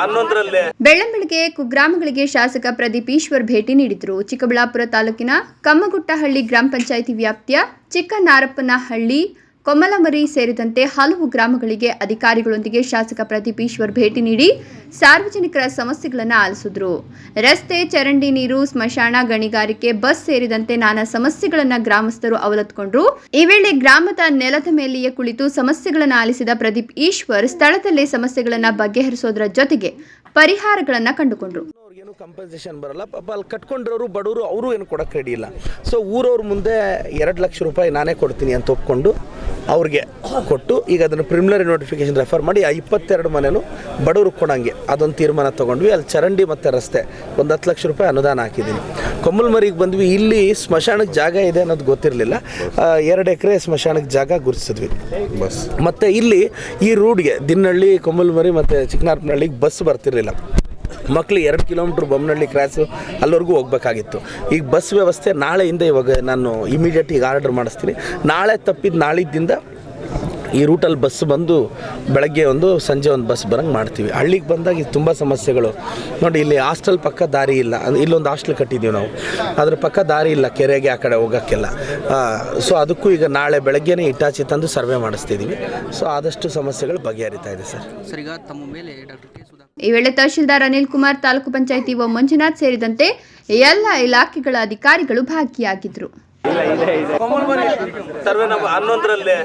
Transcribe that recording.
ಹನ್ನೊಂದರಲ್ಲಿ. ಬೆಳ್ಳಂಬೆಳಗ್ಗೆ ಕುಗ್ರಾಮಗಳಿಗೆ ಶಾಸಕ ಪ್ರದೀಪ್ ಈಶ್ವರ್ ಭೇಟಿ ನೀಡಿದ್ರು. ಚಿಕ್ಕಬಳ್ಳಾಪುರ ತಾಲೂಕಿನ ಕಮ್ಮಗುಟ್ಟಹಳ್ಳಿ ಗ್ರಾಮ ಪಂಚಾಯಿತಿ ವ್ಯಾಪ್ತಿಯ ಚಿಕ್ಕನಾರಪ್ಪನಹಳ್ಳಿ ಕೊಮ್ಮಲಮರಿ ಸೇರಿದಂತೆ ಹಲವು ಗ್ರಾಮಗಳಿಗೆ ಅಧಿಕಾರಿಗಳೊಂದಿಗೆ ಶಾಸಕ ಪ್ರದೀಪ್ ಈಶ್ವರ್ ಭೇಟಿ ನೀಡಿ ಸಾರ್ವಜನಿಕರ ಸಮಸ್ಯೆಗಳನ್ನು ಆಲಿಸಿದ್ರು. ರಸ್ತೆ, ಚರಂಡಿ ನೀರು, ಸ್ಮಶಾನ, ಗಣಿಗಾರಿಕೆ, ಬಸ್ ಸೇರಿದಂತೆ ನಾನಾ ಸಮಸ್ಯೆಗಳನ್ನು ಗ್ರಾಮಸ್ಥರು ಅವಲತ್ಕೊಂಡ್ರು. ಈ ವೇಳೆ ಗ್ರಾಮದ ನೆಲದ ಮೇಲೆಯೇ ಕುಳಿತು ಸಮಸ್ಯೆಗಳನ್ನು ಆಲಿಸಿದ ಪ್ರದೀಪ್ ಈಶ್ವರ್ ಸ್ಥಳದಲ್ಲೇ ಸಮಸ್ಯೆಗಳನ್ನು ಬಗೆಹರಿಸೋದರ ಜೊತೆಗೆ ಪರಿಹಾರಗಳನ್ನು ಕಂಡುಕೊಂಡ್ರು. ಏನು ಕಂಪನ್ಸೇಷನ್ ಬರಲ್ಲ. ಪಾಪ ಅಲ್ಲಿ ಕಟ್ಕೊಂಡಿರೋರು, ಬಡವರು, ಅವರು ಏನು ಕೊಡಕ್ಕೆ ರೆಡಿ ಇಲ್ಲ. ಸೊ ಊರವ್ರ ಮುಂದೆ ಎರಡು ಲಕ್ಷ ರೂಪಾಯಿ ನಾನೇ ಕೊಡ್ತೀನಿ ಅಂತ ಒಪ್ಕೊಂಡು ಅವ್ರಿಗೆ ಕೊಟ್ಟು ಈಗ ಅದನ್ನು ಪ್ರಿಮಿನರಿ ನೋಟಿಫಿಕೇಶನ್ ರೆಫರ್ ಮಾಡಿ ಆ ಇಪ್ಪತ್ತೆರಡು ಮನೆನೂ ಬಡವ್ರಿಗೆ ಕೊಡೋಂಗೆ. ಅದೊಂದು ತೀರ್ಮಾನ ತೊಗೊಂಡ್ವಿ. ಅಲ್ಲಿ ಚರಂಡಿ ಮತ್ತು ರಸ್ತೆ. ಒಂದು ಹತ್ತು ಲಕ್ಷ ರೂಪಾಯಿ ಅನುದಾನ ಹಾಕಿದ್ದೀನಿ. ಕೊಮ್ಮಲ್ಮರಿಗೆ ಬಂದ್ವಿ. ಇಲ್ಲಿ ಸ್ಮಶಾನಕ್ಕೆ ಜಾಗ ಇದೆ ಅನ್ನೋದು ಗೊತ್ತಿರಲಿಲ್ಲ. ಎರಡು ಎಕರೆ ಸ್ಮಶಾನಕ್ಕೆ ಜಾಗ ಗುರುತಿಸಿದ್ವಿ. ಬಸ್. ಮತ್ತು ಇಲ್ಲಿ ಈ ರೂಡ್ಗೆ ದಿನಹಳ್ಳಿ ಕೊಮ್ಮಲ್ಮರಿ ಮತ್ತು ಚಿಕ್ಕನಾರ್ಪನಹಳ್ಳಿಗೆ ಬಸ್ ಬರ್ತಿರಲಿಲ್ಲ. ಮಕ್ಳು ಎರಡು ಕಿಲೋಮೀಟ್ರ್ ಬೊಮ್ಮನಹಳ್ಳಿ ಕ್ರಾಸು ಅಲ್ಲಿವರೆಗೂ ಹೋಗ್ಬೇಕಾಗಿತ್ತು. ಈಗ ಬಸ್ ವ್ಯವಸ್ಥೆ ನಾಳೆಯಿಂದ ಇವಾಗ ನಾನು ಇಮಿಡಿಯೇಟ್ ಈಗ ಆರ್ಡರ್ ಮಾಡಿಸ್ತೀನಿ. ನಾಳೆ ತಪ್ಪಿದ್ದು ನಾಳಿದ್ದಿಂದ ಈ ರೂಟಲ್ಲಿ ಬಸ್ ಬಂದು ಬೆಳಗ್ಗೆ ಒಂದು ಸಂಜೆ ಒಂದು ಬಸ್ ಬರಂಗೆ ಮಾಡ್ತೀವಿ. ಹಳ್ಳಿಗೆ ಬಂದಾಗ ಇದು ತುಂಬ ಸಮಸ್ಯೆಗಳು. ನೋಡಿ ಇಲ್ಲಿ ಹಾಸ್ಟೆಲ್ ಪಕ್ಕ ದಾರಿ ಇಲ್ಲ. ಅಂದರೆ ಇಲ್ಲೊಂದು ಹಾಸ್ಟೆಲ್ ಕಟ್ಟಿದ್ದೀವಿ ನಾವು. ಅದ್ರ ಪಕ್ಕ ದಾರಿ ಇಲ್ಲ ಕೆರೆಗೆ ಆ ಕಡೆ ಹೋಗೋಕ್ಕೆಲ್ಲ. ಸೊ ಅದಕ್ಕೂ ಈಗ ನಾಳೆ ಬೆಳಗ್ಗೆನೇ ಇಟಾಚಿ ತಂದು ಸರ್ವೆ ಮಾಡಿಸ್ತಿದ್ದೀವಿ ಸೊ ಆದಷ್ಟು ಸಮಸ್ಯೆಗಳು ಬಗೆಹರಿತಾ ಇದೆ ಸರ್. ಸರ್ ಈಗ ತಮ್ಮ ಮೇಲೆ ಡಾಕ್ಟರ್ ಕೆ. ಸುಧಾ ಈ ವೇಳೆ ತಹಶೀಲ್ದಾರ್ ಅನಿಲ್ ಕುಮಾರ್ ತಾಲೂಕು ಪಂಚಾಯಿತಿ ಒ ಮಂಜುನಾಥ್ ಸೇರಿದಂತೆ ಎಲ್ಲ ಇಲಾಖೆಗಳ ಅಧಿಕಾರಿಗಳು ಭಾಗಿಯಾಗಿದ್ದರು ಸರ್ವೆ ನಂಬರ್ ಹನ್ನೊಂದರಲ್ಲಿ